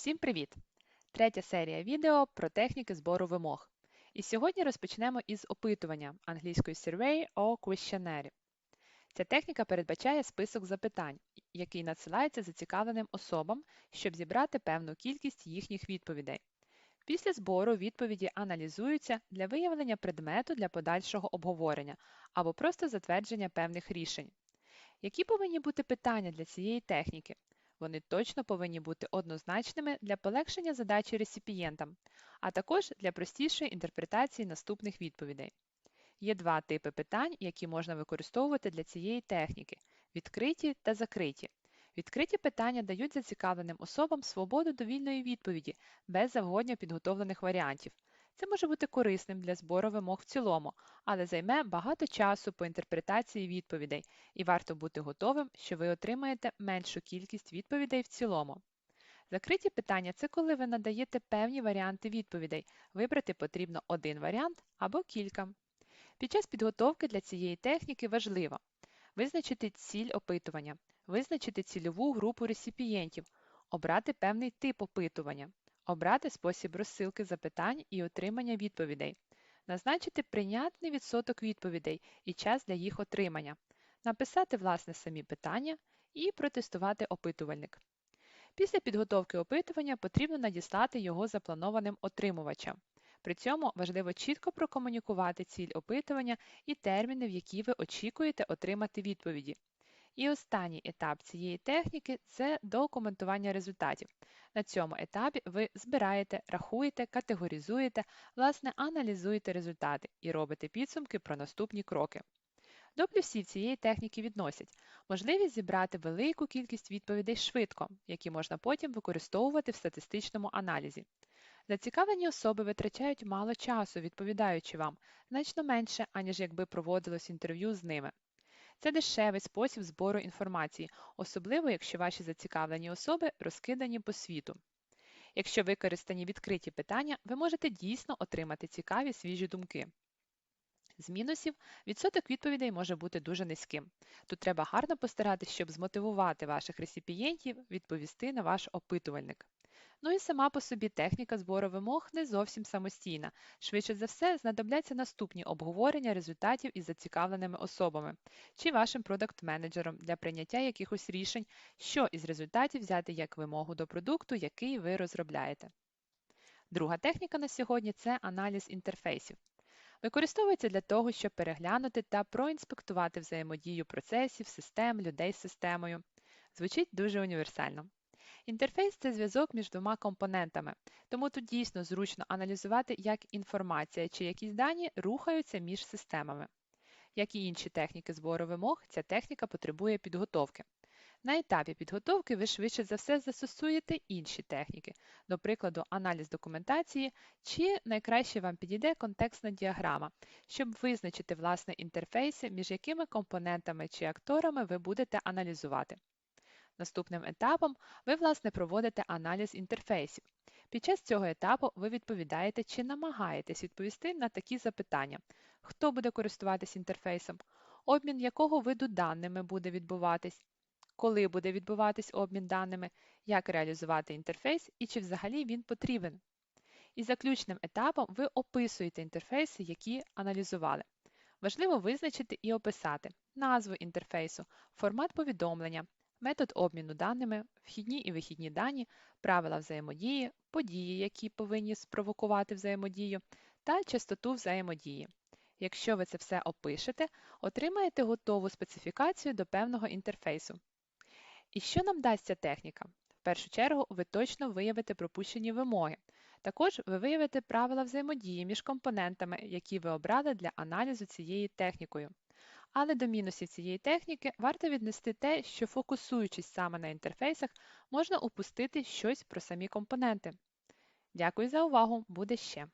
Всім привіт! Третя серія відео про техніки збору вимог. І сьогодні розпочнемо із опитування англійської survey or questionnaire. Ця техніка передбачає список запитань, який надсилається зацікавленим особам, щоб зібрати певну кількість їхніх відповідей. Після збору відповіді аналізуються для виявлення предмету для подальшого обговорення або просто затвердження певних рішень. Які повинні бути питання для цієї техніки? Вони точно повинні бути однозначними для полегшення задачі реципієнтам, а також для простішої інтерпретації наступних відповідей. Є два типи питань, які можна використовувати для цієї техніки відкриті та закриті. Відкриті питання дають зацікавленим особам свободу до вільної відповіді без завгодня підготовлених варіантів. Це може бути корисним для збору вимог в цілому, але займе багато часу по інтерпретації відповідей, і варто бути готовим, що ви отримаєте меншу кількість відповідей в цілому. Закриті питання це коли ви надаєте певні варіанти відповідей. Вибрати потрібно один варіант або кілька. Під час підготовки для цієї техніки важливо визначити ціль опитування, визначити цільову групу реципієнтів, обрати певний тип опитування, обрати спосіб розсилки запитань і отримання відповідей, назначити прийнятний відсоток відповідей і час для їх отримання, написати власне самі питання і протестувати опитувальник. Після підготовки опитування потрібно надіслати його запланованим отримувачам. При цьому важливо чітко прокомунікувати ціль опитування і терміни, в які ви очікуєте отримати відповіді. І останній етап цієї техніки це документування результатів. На цьому етапі ви збираєте, рахуєте, категоризуєте, власне, аналізуєте результати і робите підсумки про наступні кроки. До плюсів цієї техніки відносять можливість зібрати велику кількість відповідей швидко, які можна потім використовувати в статистичному аналізі. Зацікавлені особи витрачають мало часу, відповідаючи вам, значно менше, аніж якби проводилось інтерв'ю з ними. Це дешевий спосіб збору інформації, особливо якщо ваші зацікавлені особи розкидані по світу. Якщо використані відкриті питання, ви можете дійсно отримати цікаві свіжі думки. З мінусів відсоток відповідей може бути дуже низьким. Тут треба гарно постаратися, щоб змотивувати ваших реципієнтів відповісти на ваш опитувальник. Ну і сама по собі техніка збору вимог не зовсім самостійна. Швидше за все, знадобляться наступні обговорення результатів із зацікавленими особами чи вашим продакт-менеджером для прийняття якихось рішень, що із результатів взяти як вимогу до продукту, який ви розробляєте. Друга техніка на сьогодні це аналіз інтерфейсів. Використовується для того, щоб переглянути та проінспектувати взаємодію процесів, систем, людей з системою. Звучить дуже універсально. Інтерфейс це зв'язок між двома компонентами, тому тут дійсно зручно аналізувати, як інформація чи якісь дані рухаються між системами. Як і інші техніки збору вимог, ця техніка потребує підготовки. На етапі підготовки ви швидше за все застосуєте інші техніки, до прикладу, аналіз документації, чи найкраще вам підійде контекстна діаграма, щоб визначити власне інтерфейси, між якими компонентами чи акторами ви будете аналізувати. Наступним етапом ви, власне, проводите аналіз інтерфейсів. Під час цього етапу ви відповідаєте чи намагаєтесь відповісти на такі запитання: хто буде користуватись інтерфейсом, обмін якого виду даними буде відбуватись, коли буде відбуватись обмін даними, як реалізувати інтерфейс і чи взагалі він потрібен. І заключним етапом ви описуєте інтерфейси, які аналізували. Важливо визначити і описати назву інтерфейсу, формат повідомлення, метод обміну даними, вхідні і вихідні дані, правила взаємодії, події, які повинні спровокувати взаємодію, та частоту взаємодії. Якщо ви це все опишете, отримаєте готову специфікацію до певного інтерфейсу. І що нам дасть ця техніка? В першу чергу, ви точно виявите пропущені вимоги. Також ви виявите правила взаємодії між компонентами, які ви обрали для аналізу цією технікою. Але до мінусів цієї техніки варто віднести те, що фокусуючись саме на інтерфейсах, можна упустити щось про самі компоненти. Дякую за увагу! Буде ще!